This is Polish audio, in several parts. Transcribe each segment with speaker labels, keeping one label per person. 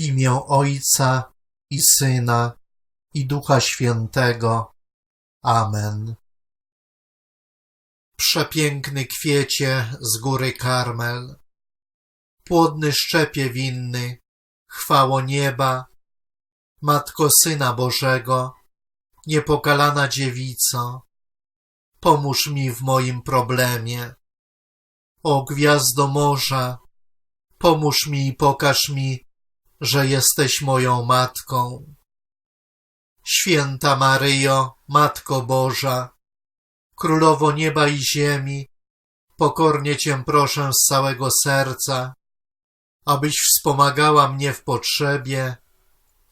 Speaker 1: Imię Ojca i Syna i Ducha Świętego. Amen. Przepiękny kwiecie z góry Karmel, płodny szczepie winny, chwało nieba, Matko Syna Bożego, niepokalana dziewico, pomóż mi w moim problemie. O gwiazdo morza, pomóż mi i pokaż mi, że jesteś moją matką. Święta Maryjo, Matko Boża, Królowo nieba i ziemi, pokornie Cię proszę z całego serca, abyś wspomagała mnie w potrzebie.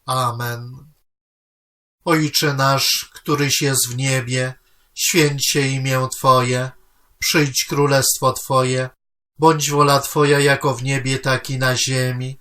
Speaker 1: Amen. Ojcze nasz, któryś jest w niebie, święć się imię Twoje, przyjdź królestwo Twoje, bądź wola Twoja jako w niebie, tak i na ziemi.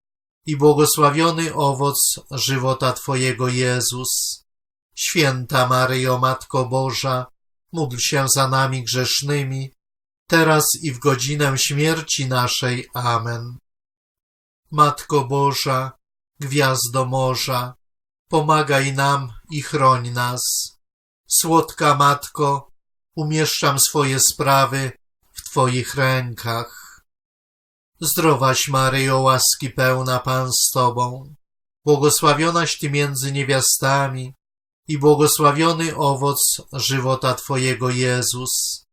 Speaker 1: i błogosławiony owoc żywota Twojego Jezus. Święta Maryjo, Matko Boża, módl się za nami grzesznymi, teraz i w godzinę śmierci naszej. Amen. Matko Boża, Gwiazdo Morza, pomagaj nam i chroń nas. Słodka Matko, umieszczam swoje sprawy w Twoich rękach. Zdrowaś Maryjo, łaski pełna Pan z Tobą, błogosławionaś Ty między niewiastami i błogosławiony owoc żywota Twojego Jezus.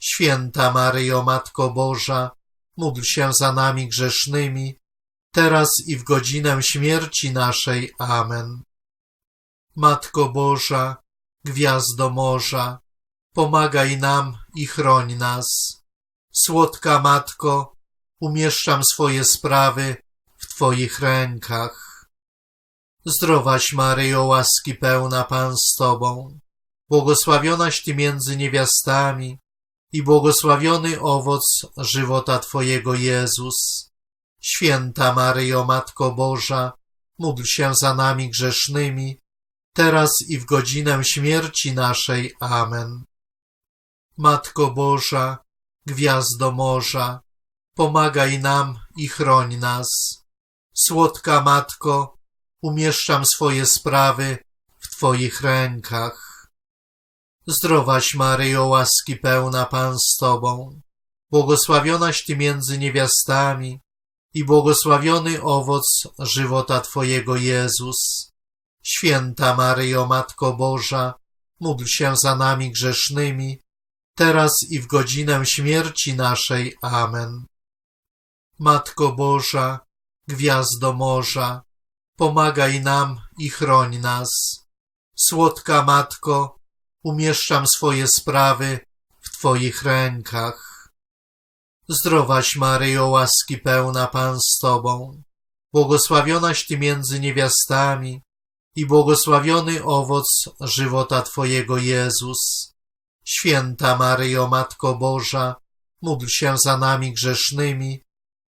Speaker 1: Święta Maryjo, Matko Boża, módl się za nami grzesznymi, teraz i w godzinę śmierci naszej. Amen. Matko Boża, Gwiazdo Morza, pomagaj nam i chroń nas. Słodka Matko, umieszczam swoje sprawy w Twoich rękach. Zdrowaś Maryjo, łaski pełna Pan z Tobą, błogosławionaś Ty między niewiastami i błogosławiony owoc żywota Twojego Jezus. Święta Maryjo, Matko Boża, módl się za nami grzesznymi, teraz i w godzinę śmierci naszej. Amen. Matko Boża, Gwiazdo Morza, pomagaj nam i chroń nas. Słodka Matko, umieszczam swoje sprawy w Twoich rękach. Zdrowaś Maryjo, łaski pełna Pan z Tobą, błogosławionaś Ty między niewiastami i błogosławiony owoc żywota Twojego Jezus. Święta Maryjo, Matko Boża, módl się za nami grzesznymi, teraz i w godzinę śmierci naszej. Amen. Matko Boża, Gwiazdo Morza, pomagaj nam i chroń nas. Słodka Matko, umieszczam swoje sprawy w Twoich rękach. Zdrowaś Maryjo, łaski pełna Pan z Tobą, błogosławionaś Ty między niewiastami i błogosławiony owoc żywota Twojego Jezus. Święta Maryjo, Matko Boża, módl się za nami grzesznymi,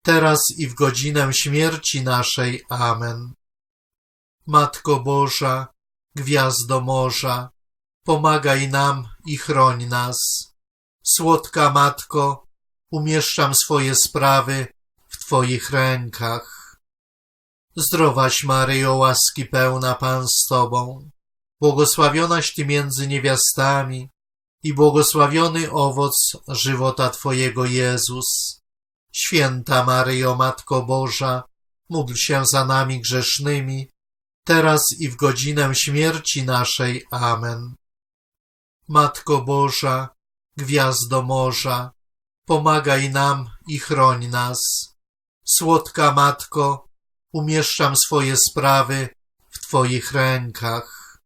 Speaker 1: teraz i w godzinę śmierci naszej. Amen. Matko Boża, Gwiazdo Morza, pomagaj nam i chroń nas. Słodka Matko, umieszczam swoje sprawy w Twoich rękach. Zdrowaś Maryjo, łaski pełna Pan z Tobą, błogosławionaś Ty między niewiastami i błogosławiony owoc żywota Twojego Jezus. Święta Maryjo, Matko Boża, módl się za nami grzesznymi, teraz i w godzinę śmierci naszej. Amen. Matko Boża, Gwiazdo Morza, pomagaj nam i chroń nas. Słodka Matko, umieszczam swoje sprawy w Twoich rękach.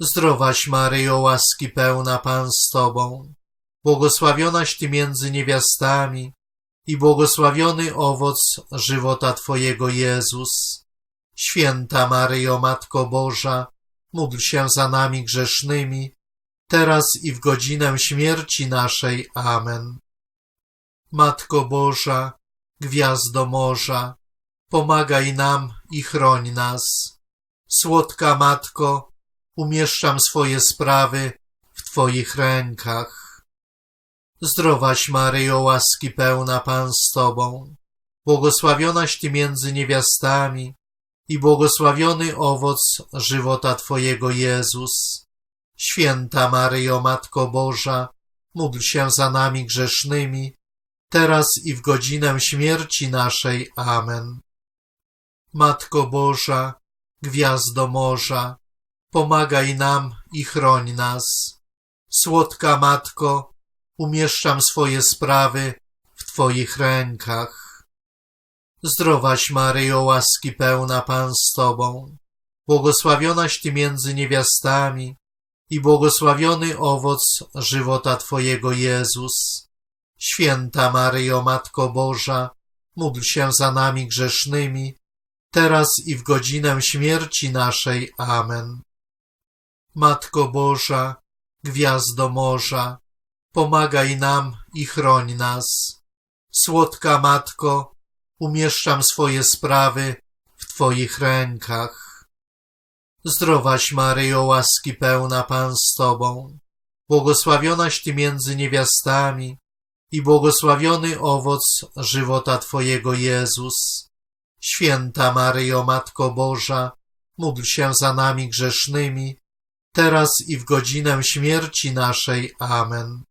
Speaker 1: Zdrowaś Maryjo, łaski pełna Pan z Tobą, błogosławionaś Ty między niewiastami i błogosławiony owoc żywota Twojego Jezus. Święta Maryjo, Matko Boża, módl się za nami grzesznymi, teraz i w godzinę śmierci naszej. Amen. Matko Boża, Gwiazdo Morza, pomagaj nam i chroń nas. Słodka Matko, umieszczam swoje sprawy w Twoich rękach. Zdrowaś Maryjo, łaski pełna Pan z Tobą, błogosławionaś Ty między niewiastami i błogosławiony owoc żywota Twojego Jezus. Święta Maryjo, Matko Boża, módl się za nami grzesznymi, teraz i w godzinę śmierci naszej. Amen. Matko Boża, Gwiazdo Morza, pomagaj nam i chroń nas. Słodka Matko, umieszczam swoje sprawy w Twoich rękach. Zdrowaś Maryjo, łaski pełna Pan z Tobą, błogosławionaś Ty między niewiastami i błogosławiony owoc żywota Twojego Jezus. Święta Maryjo, Matko Boża, módl się za nami grzesznymi, teraz i w godzinę śmierci naszej. Amen. Matko Boża, Gwiazdo Morza, pomagaj nam i chroń nas. Słodka Matko, umieszczam swoje sprawy w Twoich rękach. Zdrowaś Maryjo, łaski pełna Pan z Tobą, błogosławionaś Ty między niewiastami i błogosławiony owoc żywota Twojego Jezus. Święta Maryjo, Matko Boża, módl się za nami grzesznymi, teraz i w godzinę śmierci naszej. Amen.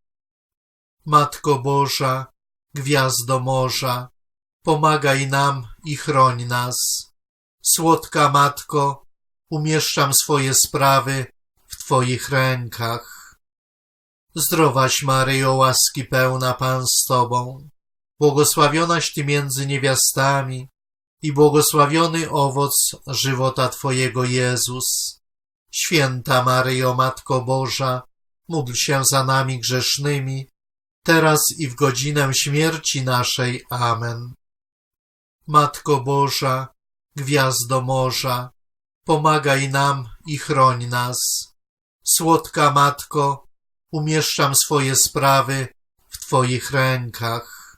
Speaker 1: Matko Boża, Gwiazdo Morza, pomagaj nam i chroń nas. Słodka Matko, umieszczam swoje sprawy w Twoich rękach. Zdrowaś Maryjo, łaski pełna Pan z Tobą, błogosławionaś Ty między niewiastami i błogosławiony owoc żywota Twojego Jezus. Święta Maryjo, Matko Boża, módl się za nami grzesznymi, teraz i w godzinę śmierci naszej. Amen. Matko Boża, Gwiazdo Morza, pomagaj nam i chroń nas. Słodka Matko, umieszczam swoje sprawy w Twoich rękach.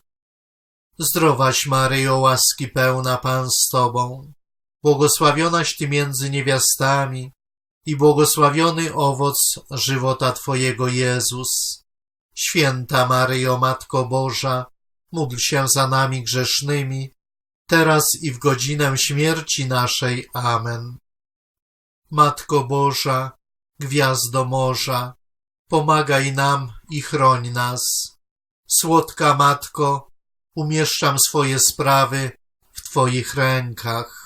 Speaker 1: Zdrowaś Maryjo, łaski pełna Pan z Tobą, błogosławionaś Ty między niewiastami i błogosławiony owoc żywota Twojego Jezus. Święta Maryjo, Matko Boża, módl się za nami grzesznymi, teraz i w godzinę śmierci naszej. Amen. Matko Boża, Gwiazdo Morza, pomagaj nam i chroń nas. Słodka Matko, umieszczam swoje sprawy w Twoich rękach.